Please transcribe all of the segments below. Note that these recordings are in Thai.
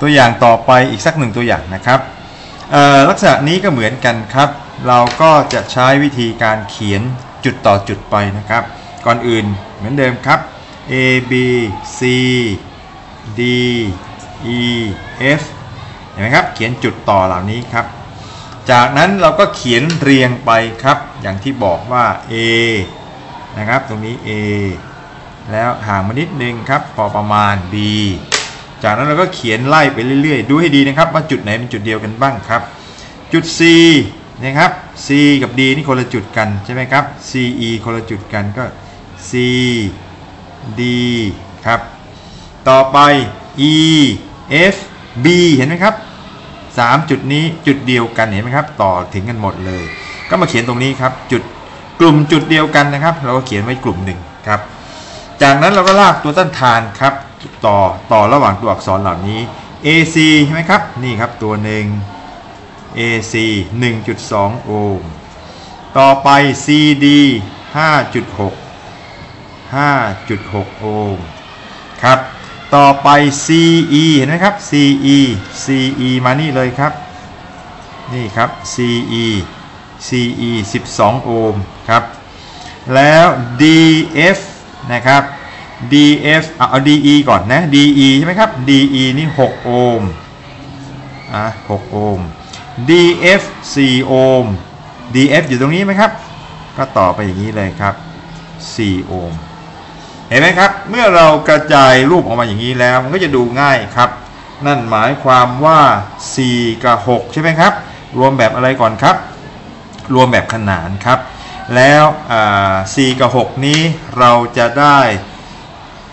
ตัวอย่างต่อไปอีกสักหนึ่งตัวอย่างนะครับลักษณะนี้ก็เหมือนกันครับ เราก็จะใช้วิธีการเขียนจุดต่อจุดไปนะครับ ก่อนอื่นเหมือนเดิมครับ A B C D E F เห็นไหมครับเขียนจุดต่อเหล่านี้ครับ จากนั้นเราก็เขียนเรียงไปครับ อย่างที่บอกว่า A นะครับ ตรงนี้ A แล้วห่างมานิดนึงครับ พอประมาณ B จากนั้นเราก็เขียนไล่ไปเรื่อยๆ ดูให้ดีนะครับ ว่าจุดไหนเป็นจุดเดียวกันบ้างครับ จุด C นะครับ C กับ D นี่คนละจุดกันใช่ไหมครับ CE คนละจุดกันก็ C D ครับ ต่อไป E F B เห็นไหมครับ 3 จุดนี้จุดเดียวกันเห็นไหมครับ ต่อถึงกันหมดเลย ก็มาเขียนตรงนี้ครับ จุดกลุ่มจุดเดียวกันนะครับ เราก็เขียนไว้กลุ่มหนึ่งครับ จากนั้นเราก็ลากตัวต้นทานครับ ต่อต่อระหว่างตัวอักษรเหล่านี้ AC ใช่ไหมครับ นี่ครับตัวหนึ่ง AC 1.2 โอห์ม ต่อไป CD 5.6 5.6 โอห์ม ครับ ต่อไป CE เห็นไหมครับ CE CE มานี่เลยครับ นี่ครับ CE CE 12 โอห์ม ครับ แล้ว DF นะครับ DF เอาเอา DE ก่อนนะ DE ใช่ไหมครับ DE นี่ 6 โอห์มอะ6โอห์ม DF 4 โอห์ม DF อยู่ตรงนี้ไหมครับ ก็ต่อไปอย่างนี้เลยครับ 4 โอห์ม เห็นไหมครับ เมื่อเรากระจายรูปออกมาอย่างนี้แล้ว มันก็จะดูง่ายครับ นั่นหมายความว่า 4 กับ 6 ใช่ไหมครับ รวมแบบอะไรก่อนครับ รวมแบบขนานครับ แล้วอ่า4กับ 6 นี้เราจะได้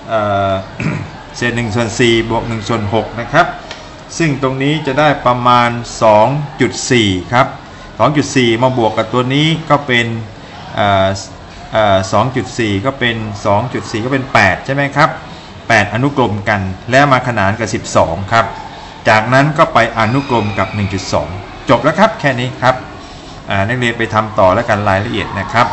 เอ่อเศษ1ส่วน4บวก1ส่วน6นะครับ ซึ่งตรงนี้จะได้ประมาณ 2.4 ครับ 2.4 มาบวกกับตัวนี้ก็เป็นเอ่อเอ่อ2.4 ก็เป็น 2.4 ก็เป็น 8 ใช่ไหมครับ 8 อนุกรมกันแล้วมาขนานกับ 12 ครับ จากนั้นก็ไปอนุกรมกับ 1.2 จบแล้วครับแค่นี้ครับนักเรียนไปทำต่อแล้วกันรายละเอียดนะครับ